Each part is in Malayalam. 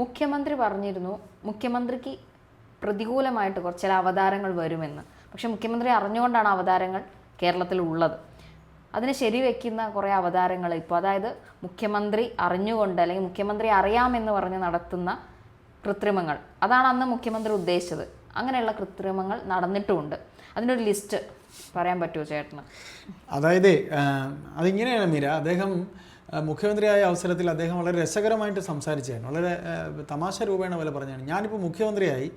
മുഖ്യമന്ത്രി പറഞ്ഞിരുന്നു മുഖ്യമന്ത്രിക്ക് പ്രതികൂലമായിട്ട് കുറച്ച് ചില അവതാരങ്ങൾ വരുമെന്ന്. പക്ഷെ മുഖ്യമന്ത്രി അറിഞ്ഞുകൊണ്ടാണ് അവതാരങ്ങൾ കേരളത്തിൽ ഉള്ളത് അതിനെ ശരിവെക്കുന്ന കുറേ അവതാരങ്ങൾ ഇപ്പോൾ അതായത് മുഖ്യമന്ത്രി അറിഞ്ഞുകൊണ്ട് അല്ലെങ്കിൽ മുഖ്യമന്ത്രി അറിയാമെന്ന് പറഞ്ഞ് നടത്തുന്ന കൃത്രിമങ്ങൾ. അതാണ് അന്ന് മുഖ്യമന്ത്രി ഉദ്ദേശിച്ചത്. അങ്ങനെയുള്ള കൃത്രിമങ്ങൾ നടന്നിട്ടുമുണ്ട്. അതിനൊരു ലിസ്റ്റ് പറയാൻ പറ്റുമോ ചേട്ടന്? അതായത് അതിങ്ങനെയാണ് മീര. അദ്ദേഹം മുഖ്യമന്ത്രിയായ അവസരത്തിൽ അദ്ദേഹം വളരെ രസകരമായിട്ട് സംസാരിച്ചാണ് വളരെ തമാശ രൂപേണ പോലെ പറഞ്ഞാണ്. ഞാനിപ്പോൾ മുഖ്യമന്ത്രിയായി.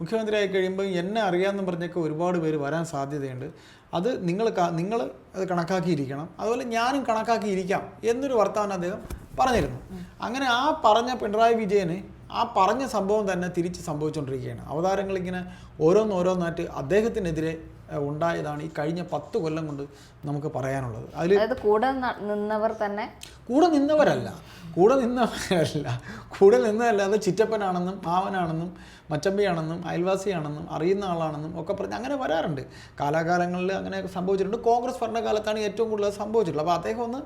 മുഖ്യമന്ത്രിയായി കഴിയുമ്പോൾ എന്നെ അറിയാമെന്ന് പറഞ്ഞൊക്കെ ഒരുപാട് പേര് വരാൻ സാധ്യതയുണ്ട്. അത് നിങ്ങൾ നിങ്ങൾ അത് കണക്കാക്കിയിരിക്കണം. അതുപോലെ ഞാനും കണക്കാക്കിയിരിക്കാം എന്നൊരു വർത്തമാനം അദ്ദേഹം പറഞ്ഞിരുന്നു. അങ്ങനെ ആ പറഞ്ഞ പിണറായി വിജയന് ആ പറഞ്ഞ സംഭവം തന്നെ തിരിച്ച് സംഭവിച്ചുകൊണ്ടിരിക്കുകയാണ് അവതാരങ്ങൾ ഇങ്ങനെ ഓരോന്നോരോന്നായിട്ട് അദ്ദേഹത്തിനെതിരെ ഉണ്ടായതാണ് ഈ കഴിഞ്ഞ പത്ത് കൊല്ലം കൊണ്ട് നമുക്ക് പറയാനുള്ളത്. അതിൽ കൂടെ നിന്നവർ തന്നെ കൂടെ നിന്നവരല്ല. കൂടെ നിന്നവരല്ല. കൂടെ നിന്നതല്ല. അത് ചിറ്റപ്പനാണെന്നും മാവനാണെന്നും മച്ചമ്പിയാണെന്നും അയൽവാസിയാണെന്നും അറിയുന്ന ആളാണെന്നും ഒക്കെ പറഞ്ഞ് അങ്ങനെ വരാറുണ്ട്. കാലാകാലങ്ങളിൽ അങ്ങനെ സംഭവിച്ചിട്ടുണ്ട്. കോൺഗ്രസ് ഭരണകാലത്താണ് ഏറ്റവും കൂടുതൽ സംഭവിച്ചിട്ടുള്ളത്. അപ്പോൾ അദ്ദേഹം ഒന്ന്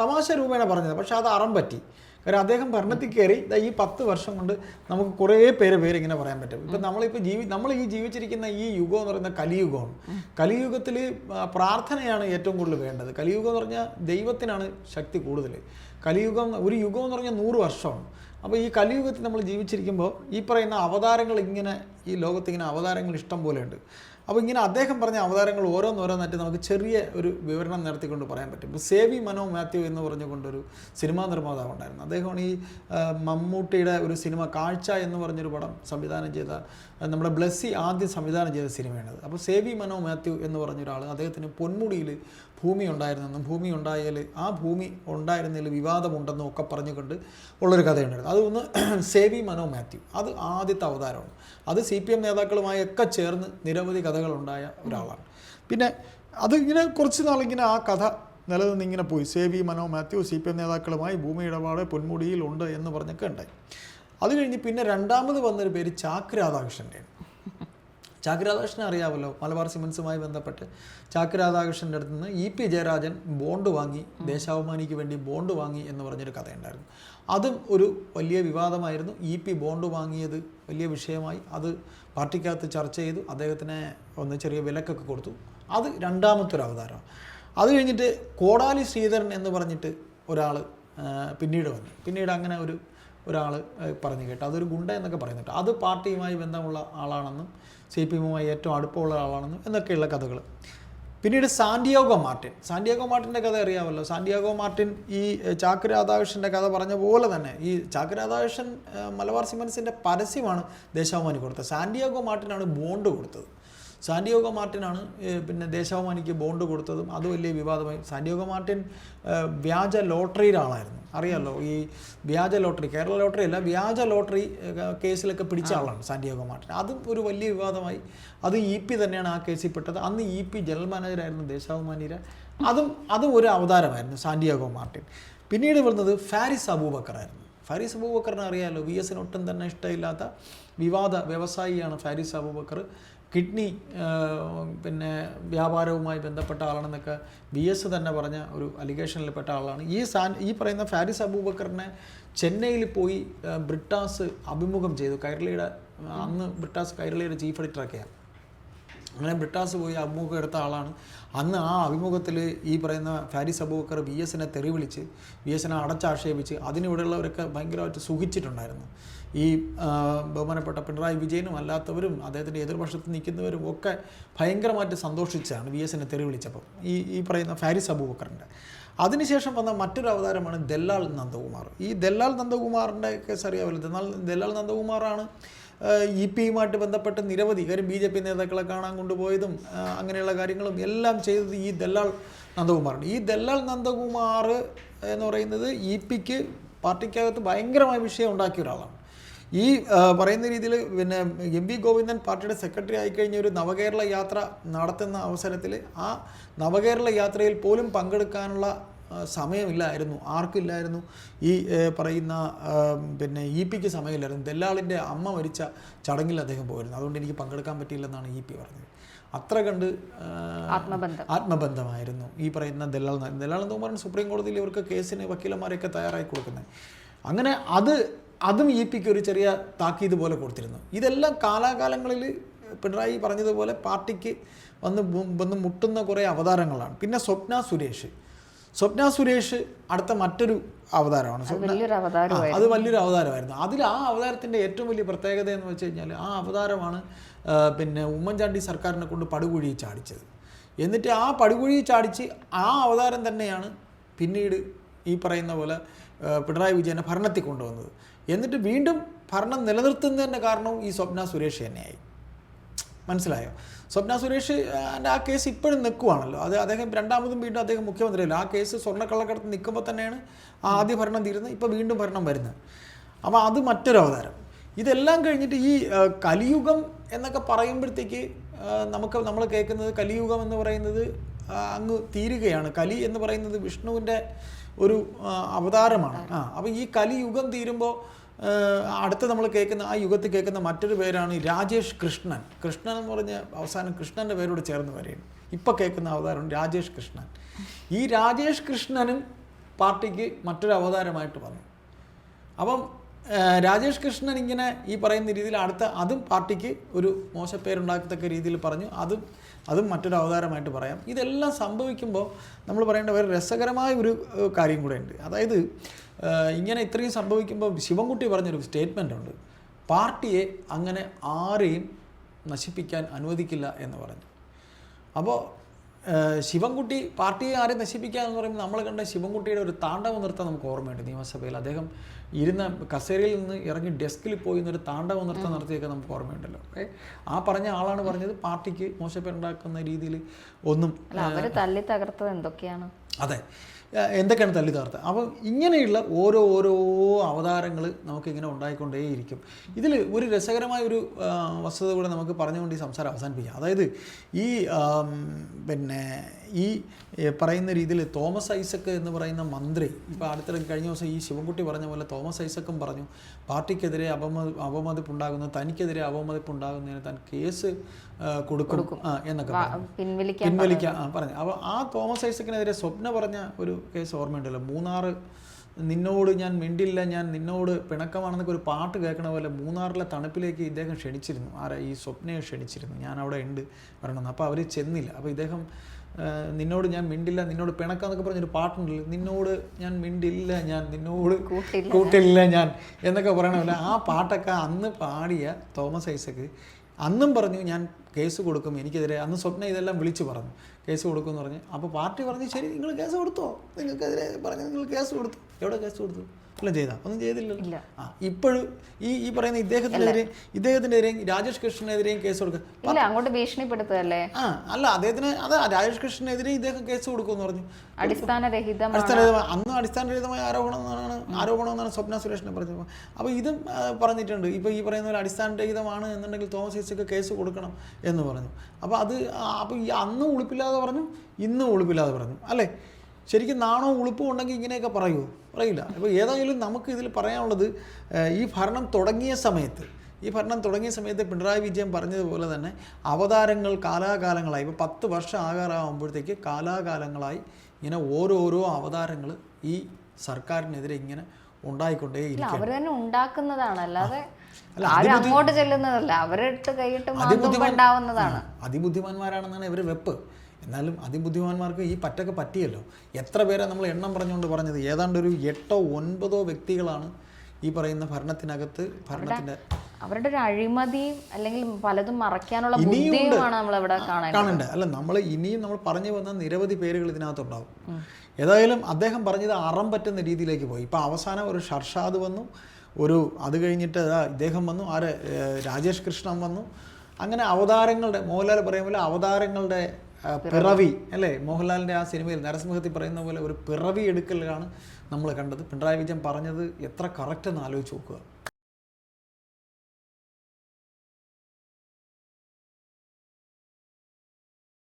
തമാശ രൂപേണ പറഞ്ഞത്. പക്ഷേ അത് അറം പറ്റി. കാരണം അദ്ദേഹം ഭരണത്തിൽ കയറി ഈ പത്ത് വർഷം കൊണ്ട് നമുക്ക് കുറേ പേര് പേര് ഇങ്ങനെ പറയാൻ പറ്റും. ഇപ്പം നമ്മളിപ്പോൾ ജീവി നമ്മൾ ഈ ജീവിച്ചിരിക്കുന്ന ഈ യുഗം എന്ന് പറയുന്ന കലിയുഗമാണ്. കലിയുഗത്തിൽ പ്രാർത്ഥനയാണ് ഏറ്റവും കൂടുതൽ വേണ്ടത്. കലിയുഗം എന്ന് പറഞ്ഞാൽ ദൈവത്തിനാണ് ശക്തി കൂടുതൽ. കലിയുഗം ഒരു യുഗം എന്ന് പറഞ്ഞാൽ നൂറ് വർഷമാണ്. അപ്പോൾ ഈ കലിയുഗത്തിൽ നമ്മൾ ജീവിച്ചിരിക്കുമ്പോൾ ഈ പറയുന്ന അവതാരങ്ങൾ ഇങ്ങനെ ഈ ലോകത്ത് ഇങ്ങനെ അവതാരങ്ങൾ ഇഷ്ടം പോലെയുണ്ട്. അപ്പോൾ ഇങ്ങനെ അദ്ദേഹം പറഞ്ഞ അവതാരങ്ങൾ ഓരോന്നോരോന്നായിട്ട് നമുക്ക് ചെറിയ ഒരു വിവരണം നടത്തിക്കൊണ്ട് പറയാൻ പറ്റും. ഇപ്പോൾ സേവി മനോ മാത്യു എന്ന് പറഞ്ഞുകൊണ്ടൊരു സിനിമാ നിർമ്മാതാവ് ഉണ്ടായിരുന്നു. അദ്ദേഹമാണ് ഈ മമ്മൂട്ടിയുടെ ഒരു സിനിമ കാഴ്ച എന്ന് പറഞ്ഞൊരു പടം സംവിധാനം ചെയ്ത നമ്മുടെ ബ്ലസ്സി ആദ്യം സംവിധാനം ചെയ്ത സിനിമയാണത്. അപ്പോൾ സേവി മനോ മാത്യു എന്ന് പറഞ്ഞൊരാൾ അദ്ദേഹത്തിന് പൊന്മുടിയിൽ ഭൂമി ഉണ്ടായിരുന്നെന്നും ഭൂമി ഉണ്ടായാൽ ആ ഭൂമി ഉണ്ടായിരുന്നതിൽ വിവാദമുണ്ടെന്നും ഒക്കെ പറഞ്ഞുകൊണ്ട് ഉള്ളൊരു കഥയുണ്ടായിരുന്നു. അതൊന്ന് സേവി മനോ മാത്യു. അത് ആദ്യത്തെ അവതാരമാണ്. അത് സി പി എം നേതാക്കളുമായൊക്കെ ചേർന്ന് നിരവധി കഥകളുണ്ടായ ഒരാളാണ്. പിന്നെ അതിങ്ങനെ കുറച്ച് നാളിങ്ങനെ ആ കഥ നിലനിന്ന് ഇങ്ങനെ പോയി സേവി മനോ മാത്യു സി പി എം നേതാക്കളുമായി ഭൂമി ഇടപാട് പൊന്മുടിയിൽ ഉണ്ട് എന്ന് പറഞ്ഞൊക്കെ ഉണ്ടായി. അത് കഴിഞ്ഞ് പിന്നെ രണ്ടാമത് വന്നൊരു പേര് ചാക്ക് രാധാകൃഷ്ണന്റെയാണ് ചാക്ക് രാധാകൃഷ്ണൻ അറിയാമല്ലോ മലബാർ സിമൻസുമായി ബന്ധപ്പെട്ട്. ചാക്ക് രാധാകൃഷ്ണന്റെ അടുത്ത് നിന്ന് ഇ പി ജയരാജൻ ബോണ്ട് വാങ്ങി ദേശാഭിമാനിക്ക് വേണ്ടി ബോണ്ട് വാങ്ങി എന്ന് പറഞ്ഞൊരു കഥയുണ്ടായിരുന്നു. അതും ഒരു വലിയ വിവാദമായിരുന്നു. ഇ പി ബോണ്ട് വാങ്ങിയത് വലിയ വിഷയമായി. അത് പാർട്ടിക്കകത്ത് ചർച്ച ചെയ്തു. അദ്ദേഹത്തിന് ഒന്ന് ചെറിയ വിലക്കൊക്കെ കൊടുത്തു. അത് രണ്ടാമത്തെ ഒരു അവതാരമാണ്. അത് കഴിഞ്ഞിട്ട് കോടാലി ശ്രീധരൻ എന്ന് പറഞ്ഞിട്ട് ഒരാൾ പിന്നീട് വന്നു. പിന്നീട് അങ്ങനെ ഒരു ഒരാൾ പറഞ്ഞു കേട്ടു. അതൊരു ഗുണ്ട എന്നൊക്കെ പറയുന്നുണ്ട്. അത് പാർട്ടിയുമായി ബന്ധമുള്ള ആളാണെന്നും സി പി എമ്മുമായി ഏറ്റവും അടുപ്പമുള്ള ആളാണെന്നും എന്നൊക്കെയുള്ള കഥകൾ. പിന്നീട് സാന്റിയാഗോ മാർട്ടിൻ. സാന്റിയാഗോ മാർട്ടിന്റെ കഥ അറിയാമല്ലോ. സാന്റിയാഗോ മാർട്ടിൻ ഈ ചാക്ക് രാധാകൃഷ്ണന്റെ കഥ പറഞ്ഞ പോലെ തന്നെ ഈ ചാക്ക് രാധാകൃഷ്ണൻ മലബാർ സിമൻസിന്റെ പരസ്യമാണ് ദേശാഭിമാനി കൊടുത്തത്. സാന്റിയാഗോ മാർട്ടിനാണ് ബോണ്ട് കൊടുത്തത്. സാന്റിയോഗോ മാർട്ടിനാണ് പിന്നെ ദേശാഭിമാനിക്ക് ബോണ്ട് കൊടുത്തതും അത് വലിയ വിവാദമായി. സാന്റിയോഗോ മാർട്ടിൻ വ്യാജ ലോട്ടറിയുടെ ആളായിരുന്നു. അറിയാമല്ലോ ഈ വ്യാജ ലോട്ടറി കേരള ലോട്ടറി അല്ല വ്യാജ ലോട്ടറി കേസിലൊക്കെ പിടിച്ച ആളാണ് സാന്റിയോഗോ മാർട്ടിൻ. അതും ഒരു വലിയ വിവാദമായി. അത് ഇ പി തന്നെയാണ് ആ കേസിൽ പെട്ടത്. അന്ന് ഇ പി ജനറൽ മാനേജറായിരുന്നു ദേശാഭിമാനിയുടെ. അതും അതും ഒരു അവതാരമായിരുന്നു സാന്റിയാഗോ മാർട്ടിൻ. പിന്നീട് വരുന്നത് ഫാരിസ് അബൂബക്കറായിരുന്നു. ഫാരിസ് അബൂബക്കറിനെ അറിയാമല്ലോ വി എസിന് ഒട്ടും തന്നെ ഇഷ്ടമില്ലാത്ത വിവാദ വ്യവസായിയാണ് ഫാരിസ് അബൂബക്കർ. കിഡ്നി പിന്നെ വ്യാപാരവുമായി ബന്ധപ്പെട്ട ആളാണെന്നൊക്കെ വി എസ് തന്നെ പറഞ്ഞ ഒരു അലിഗേഷനിൽപ്പെട്ട ആളാണ്. ഈ സാൻ ഈ പറയുന്ന ഫാരിസ് അബൂബക്കറിനെ ചെന്നൈയിൽ പോയി ബ്രിട്ടാസ് അഭിമുഖം ചെയ്തു. കൈരളിയുടെ അന്ന് ബ്രിട്ടാസ് കൈരളിയുടെ ചീഫ് എഡിറ്ററൊക്കെയാണ് അങ്ങനെ ബ്രിട്ടാസ് പോയി അഭിമുഖം എടുത്ത ആളാണ്. അന്ന് ആ അഭിമുഖത്തിൽ ഈ പറയുന്ന ഫാരിസ് അബൂബക്കർ വി എസിനെ തെറി വിളിച്ച് വി എസിനെ അടച്ചാക്ഷേപിച്ച് അതിനിവിടെയുള്ളവരൊക്കെ ഭയങ്കരമായിട്ട് സുഖിച്ചിട്ടുണ്ടായിരുന്നു. ഈ ബഹുമാനപ്പെട്ട പിണറായി വിജയനും അല്ലാത്തവരും അദ്ദേഹത്തിന്റെ എതിർപക്ഷത്ത് നിൽക്കുന്നവരും ഒക്കെ ഭയങ്കരമായിട്ട് സന്തോഷിച്ചാണ് വി എസിനെ തെറി വിളിച്ചപ്പം. ഈ ഈ പറയുന്ന ഫാരിസ് അബൂബക്കറിന്റെ അതിനുശേഷം വന്ന മറ്റൊരു അവതാരമാണ് ദല്ലാൽ നന്ദകുമാർ. ഈ ദല്ലാൽ നന്ദകുമാറിന്റെ കേസ് അറിയാമല്ലോ. ദല്ലാൽ ദല്ലാൽ നന്ദകുമാറാണ് ഇ പിയുമായിട്ട് ബന്ധപ്പെട്ട് നിരവധി കാര്യം ബി ജെ പി നേതാക്കളെ കാണാൻ കൊണ്ടുപോയതും അങ്ങനെയുള്ള കാര്യങ്ങളും എല്ലാം ചെയ്തത് ഈ ദല്ലാൽ നന്ദകുമാറാണ്. ഈ ദല്ലാൽ നന്ദകുമാർ എന്ന് പറയുന്നത് ഇ പിക്ക് പാർട്ടിക്കകത്ത് ഭയങ്കരമായ വിഷയം ഉണ്ടാക്കിയ ഒരാളാണ്. ഈ പറയുന്ന രീതിയിൽ പിന്നെ എം വി ഗോവിന്ദൻ പാർട്ടിയുടെ സെക്രട്ടറി ആയിക്കഴിഞ്ഞ ഒരു നവകേരള യാത്ര നടത്തുന്ന അവസരത്തിൽ ആ നവകേരള യാത്രയിൽ പോലും പങ്കെടുക്കാനുള്ള സമയമില്ലായിരുന്നു. ആർക്കില്ലായിരുന്നു. ഈ പറയുന്ന പിന്നെ ഇ പിക്ക് സമയമില്ലായിരുന്നു. ദല്ലാളിന്റെ അമ്മ മരിച്ച ചടങ്ങിൽ അദ്ദേഹം പോയിരുന്നു. അതുകൊണ്ട് എനിക്ക് പങ്കെടുക്കാൻ പറ്റിയില്ലെന്നാണ് ഇ പി പറഞ്ഞത്. അത്ര കണ്ട് ആത്മബന്ധം. ആത്മബന്ധമായിരുന്നു ഈ പറയുന്ന ദല്ലാൾ. ദല്ലാൾ എന്ന് പറഞ്ഞാൽ സുപ്രീം കോടതിയിൽ ഇവർക്ക് കേസിന് വക്കീലന്മാരെയൊക്കെ തയ്യാറായി കൊടുക്കുന്നത്. അങ്ങനെ അത് അതും ഇ പിക്ക് ഒരു ചെറിയ താക്കീത് പോലെ കൊടുത്തിരുന്നു. ഇതെല്ലാം കാലാകാലങ്ങളിൽ പിണറായി പറഞ്ഞതുപോലെ പാർട്ടിക്ക് വന്ന് വന്ന് മുട്ടുന്ന കുറേ അവതാരങ്ങളാണ്. പിന്നെ സ്വപ്ന സുരേഷ്. സ്വപ്ന സുരേഷ് അടുത്ത മറ്റൊരു അവതാരമാണ്. അത് സ്വപ്ന വലിയൊരു അവതാരം അത് വലിയൊരു അവതാരമായിരുന്നു. അതിൽ ആ അവതാരത്തിന്റെ ഏറ്റവും വലിയ പ്രത്യേകത എന്ന് വെച്ച് കഴിഞ്ഞാൽ ആ അവതാരമാണ് പിന്നെ ഉമ്മൻചാണ്ടി സർക്കാരിനെ കൊണ്ട് പടുകുഴി ചാടിച്ചത്. എന്നിട്ട് ആ പടുകുഴി ചാടിച്ച് ആ അവതാരം തന്നെയാണ് പിന്നീട് ഈ പറയുന്ന പോലെ പിണറായി വിജയനെ ഭരണത്തിൽ കൊണ്ടുവന്നത്. എന്നിട്ട് വീണ്ടും ഭരണം നിലനിർത്തുന്നതിന്റെ കാരണവും ഈ സ്വപ്ന സുരേഷ് തന്നെയായി. മനസ്സിലായോ? സ്വപ്ന സുരേഷ് ആ കേസ് ഇപ്പോഴും നിൽക്കുവാണല്ലോ. അത് അദ്ദേഹം രണ്ടാമതും വീണ്ടും അദ്ദേഹം മുഖ്യമന്ത്രിയല്ല. ആ കേസ് സ്വർണക്കള്ളക്കടത്ത് നിൽക്കുമ്പോൾ തന്നെയാണ് ആ ആദ്യ ഭരണം തീരുന്നത് ഇപ്പോൾ വീണ്ടും ഭരണം വരുന്നത്. അപ്പോൾ അത് മറ്റൊരു അവതാരം. ഇതെല്ലാം കഴിഞ്ഞിട്ട് ഈ കലിയുഗം എന്നൊക്കെ പറയുമ്പോഴത്തേക്ക് നമുക്ക് നമ്മൾ കേൾക്കുന്നത് കലിയുഗം എന്ന് പറയുന്നത് അങ്ങ് തീരുകയാണ്. കലി എന്ന് പറയുന്നത് വിഷ്ണുവിന്റെ ഒരു അവതാരമാണ്. ആ അപ്പോൾ ഈ കലിയുഗം തീരുമ്പോൾ അടുത്ത നമ്മൾ കേൾക്കുന്ന ആ യുഗത്തിൽ കേൾക്കുന്ന മറ്റൊരു പേരാണ് രാജേഷ് കൃഷ്ണൻ. കൃഷ്ണൻ എന്ന് പറഞ്ഞ അവസാനം കൃഷ്ണന്റെ പേരോട് ചേർന്ന് വരെയാണ്. ഇപ്പോൾ കേൾക്കുന്ന അവതാരം രാജേഷ് കൃഷ്ണൻ. ഈ രാജേഷ് കൃഷ്ണനും പാർട്ടിക്ക് മറ്റൊരു അവതാരമായിട്ട് വന്നു. അപ്പം രാജേഷ് കൃഷ്ണൻ ഇങ്ങനെ ഈ പറയുന്ന രീതിയിൽ അടുത്ത അതും പാർട്ടിക്ക് ഒരു മോശപ്പേരുണ്ടാക്കത്തക്ക രീതിയിൽ പറഞ്ഞു. അതും അതും മറ്റൊരു അവതാരമായിട്ട് പറയാം. ഇതെല്ലാം സംഭവിക്കുമ്പോൾ നമ്മൾ പറയേണ്ട വളരെ രസകരമായ ഒരു കാര്യം കൂടെ ഉണ്ട് അതായത് ഇങ്ങനെ ഇത്രയും സംഭവിക്കുമ്പോൾ ശിവൻകുട്ടി പറഞ്ഞൊരു സ്റ്റേറ്റ്മെന്റ് ഉണ്ട്. പാർട്ടിയെ അങ്ങനെ ആരെയും നശിപ്പിക്കാൻ അനുവദിക്കില്ല എന്ന് പറഞ്ഞു. അപ്പോൾ ശിവൻകുട്ടി പാർട്ടിയെ ആരെ നശിപ്പിക്കുക എന്ന് പറയുമ്പോൾ നമ്മൾ കണ്ട ശിവൻകുട്ടിയുടെ ഒരു താണ്ഡവ നൃത്തം നമുക്ക് ഓർമ്മയുണ്ട് നിയമസഭയിൽ. അദ്ദേഹം ഇരുന്ന കസേരയിൽ നിന്ന് ഇറങ്ങി ഡെസ്കിൽ പോയി ഒരു താണ്ഡവ നൃത്തം നടത്തിയൊക്കെ നമുക്ക് ഓർമ്മയുണ്ടല്ലോ. ഓക്കെ ആ പറഞ്ഞ ആളാണ് പറഞ്ഞത് പാർട്ടിക്ക് മോശപ്പെട്ടുണ്ടാക്കുന്ന രീതിയിൽ ഒന്നും തല്ലി തകർത്തത് എന്തൊക്കെയാണ്? അതെ. എന്തൊക്കെയാണ് തല്ലി തകർത്ത്? അപ്പം ഇങ്ങനെയുള്ള ഓരോ ഓരോ അവതാരങ്ങൾ നമുക്കിങ്ങനെ ഉണ്ടായിക്കൊണ്ടേയിരിക്കും. ഇതിൽ ഒരു രസകരമായ ഒരു വസ്തുത കൂടെ നമുക്ക് പറഞ്ഞുകൊണ്ട് ഈ സംസാരം അവസാനിപ്പിക്കാം. അതായത് ഈ പിന്നെ ഈ പറയുന്ന രീതിയിൽ തോമസ് ഐസക്ക് എന്ന് പറയുന്ന മന്ത്രി ഇപ്പോൾ അടുത്തിടെ കഴിഞ്ഞ ദിവസം ഈ ശിവൻകുട്ടി പറഞ്ഞ പോലെ തോമസ് ഐസക്കും പറഞ്ഞു പാർട്ടിക്കെതിരെ അപമ അപമതിപ്പുണ്ടാകുന്ന തനിക്കെതിരെ അപമതിപ്പുണ്ടാകുന്നതിന് താൻ കേസ് കൊടുക്കും. ആ, എന്നൊക്കെ പിൻവലിക്കാം ആ പറഞ്ഞു. അപ്പോൾ ആ തോമസ് ഐസക്കിനെതിരെ സ്വപ്ന പറഞ്ഞ ഒരു കേസ് ഓർമ്മയുണ്ടല്ലോ. മൂന്നാറ് നിന്നോട് ഞാൻ മിണ്ടില്ല ഞാൻ നിന്നോട് പിണക്കമാണെന്നൊക്കെ ഒരു പാട്ട് കേൾക്കണ പോലെ മൂന്നാറിലെ തണുപ്പിലേക്ക് ഇദ്ദേഹം ക്ഷണിച്ചിരുന്നു. ആരാ? ഈ സ്വപ്നയെ ക്ഷണിച്ചിരുന്നു. ഞാൻ അവിടെ ഉണ്ട് വരണമെന്ന്. അപ്പോൾ അവർ ചെന്നില്ല. അപ്പോൾ ഇദ്ദേഹം നിന്നോട് ഞാൻ മിണ്ടില്ല നിന്നോട് പിണക്കാം എന്നൊക്കെ പറഞ്ഞൊരു പാട്ടുണ്ടല്ലോ നിന്നോട് ഞാൻ മിണ്ടില്ല ഞാൻ നിന്നോട് കൂട്ടില്ല. ഞാൻ എന്നൊക്കെ പറയണമല്ല. ആ പാട്ടൊക്കെ അന്ന് പാടിയ തോമസ് ഐസക്ക് അന്നും പറഞ്ഞു ഞാൻ കേസ് കൊടുക്കും എനിക്കെതിരെ അന്ന് സ്വപ്ന ഇതെല്ലാം വിളിച്ചു പറഞ്ഞു. കേസ് കൊടുക്കും എന്ന് പറഞ്ഞ്. അപ്പോൾ പാർട്ടി പറഞ്ഞ് ശരി നിങ്ങൾ കേസ് കൊടുത്തോ? നിങ്ങൾക്കെതിരെ പറഞ്ഞു നിങ്ങൾ കേസ് കൊടുത്തു? എവിടെ കേസ് കൊടുത്തു? വല്ലതും ചെയ്താ ഒന്നും ചെയ്തില്ലല്ലോ. ആ ഇപ്പോഴും ഈ ഈ പറയുന്ന ഇദ്ദേഹത്തിനെതിരെ ഇദ്ദേഹത്തിനെതിരെയും രാജേഷ് കൃഷ്ണനെതിരെയും കേസ് കൊടുക്കുക അങ്ങോട്ട് ഭീഷണിപ്പെടുത്തുകയല്ലേ ആ അല്ല അദ്ദേഹത്തിന് അത് രാജേഷ് കൃഷ്ണനെതിരെ ഇദ്ദേഹം കേസ് കൊടുക്കുമെന്ന് പറഞ്ഞു. അടിസ്ഥാനരഹിതമാണ്. അടിസ്ഥാനരഹിതമായ അന്ന് അടിസ്ഥാനരഹിതമായ ആരോപണം എന്നാണ് ആരോപണം എന്നാണ് സ്വപ്ന സുരേഷിനെ പറഞ്ഞത്. അപ്പോൾ ഇതും പറഞ്ഞിട്ടുണ്ട്. ഇപ്പോൾ ഈ പറയുന്ന പോലെ അടിസ്ഥാനരഹിതമാണ് എന്നുണ്ടെങ്കിൽ തോമസ് ഐസക്ക് കേസ് കൊടുക്കണം എന്ന് പറഞ്ഞു. അപ്പോൾ അത് അപ്പോൾ ഈ അന്ന് ഉളുപ്പില്ലാതെ പറഞ്ഞു ഇന്നും ഉളുപ്പില്ലാതെ പറഞ്ഞു. അല്ലേ? ശരിക്കും നാണോ ഉളുപ്പും ഉണ്ടെങ്കിൽ ഇങ്ങനെയൊക്കെ പറയുമോ പറയില്ല. അപ്പോൾ ഏതായാലും നമുക്ക് ഇതിൽ പറയാനുള്ളത് ഈ ഭരണം തുടങ്ങിയ സമയത്ത് ഈ ഭരണം തുടങ്ങിയ സമയത്ത് പിണറായി വിജയൻ പറഞ്ഞതുപോലെ തന്നെ അവതാരങ്ങൾ കാലാകാലങ്ങളായി ഇപ്പോൾ പത്ത് വർഷം ആകാറാകുമ്പോഴത്തേക്ക് കാലാകാലങ്ങളായി ഇങ്ങനെ ഓരോരോ അവതാരങ്ങൾ ഈ സർക്കാരിനെതിരെ ഇങ്ങനെ ഉണ്ടായിക്കൊണ്ടേ അവർ തന്നെ ഉണ്ടാക്കുന്നതാണ്. അല്ലാതെ അങ്ങോട്ട് ചെല്ലുന്നതല്ല. അവരിട്ട് കൈയിട്ട് അതിബുദ്ധിമാന്മാരാണെന്നാണ് ഇവർ വെപ്പ്. എന്നാലും അതിബുദ്ധിമാന്മാർക്ക് ഈ പറ്റൊക്കെ പറ്റിയല്ലോ. എത്ര പേരെ നമ്മൾ എണ്ണം പറഞ്ഞുകൊണ്ട് പറഞ്ഞത്? ഏതാണ്ട് ഒരു എട്ടോ ഒൻപതോ വ്യക്തികളാണ് ഈ പറയുന്ന ഭരണത്തിനകത്ത് ഭരണത്തിന്റെ അവരുടെ ഒരു അഴിമതിയും അല്ലെങ്കിൽ പലതും മറയ്ക്കാനുള്ള ബുദ്ധിയുമാണ് നമ്മൾ ഇവിടെ കാണേണ്ടത്. കാണണ്ടേ അല്ല നമ്മൾ ഇനിയും നമ്മൾ പറഞ്ഞു വന്ന നിരവധി പേരുകൾ ഇതിനകത്തുണ്ടാവും. ഏതായാലും അദ്ദേഹം പറഞ്ഞത് അറം പറ്റുന്ന രീതിയിലേക്ക് പോയി. ഇപ്പം അവസാനം ഒരു ഷർഷാദ് വന്നു ഒരു അത് കഴിഞ്ഞിട്ട് ഇദ്ദേഹം വന്നു ആര് രാജേഷ് കൃഷ്ണൻ വന്നു. അങ്ങനെ അവതാരങ്ങളുടെ മോഹൻലാൽ പറയുമ്പോൾ അവതാരങ്ങളുടെ പിറവി. അല്ലേ? മോഹൻലാലിന്റെ ആ സിനിമയിൽ നരസിംഹത്തിൽ പറയുന്ന പോലെ ഒരു പിറവി എടുക്കലാണ് നമ്മൾ കണ്ടത്. പിണറായി വിജയൻ പറഞ്ഞത് എത്ര കറക്റ്റ് എന്ന് ആലോചിച്ച് നോക്കുക.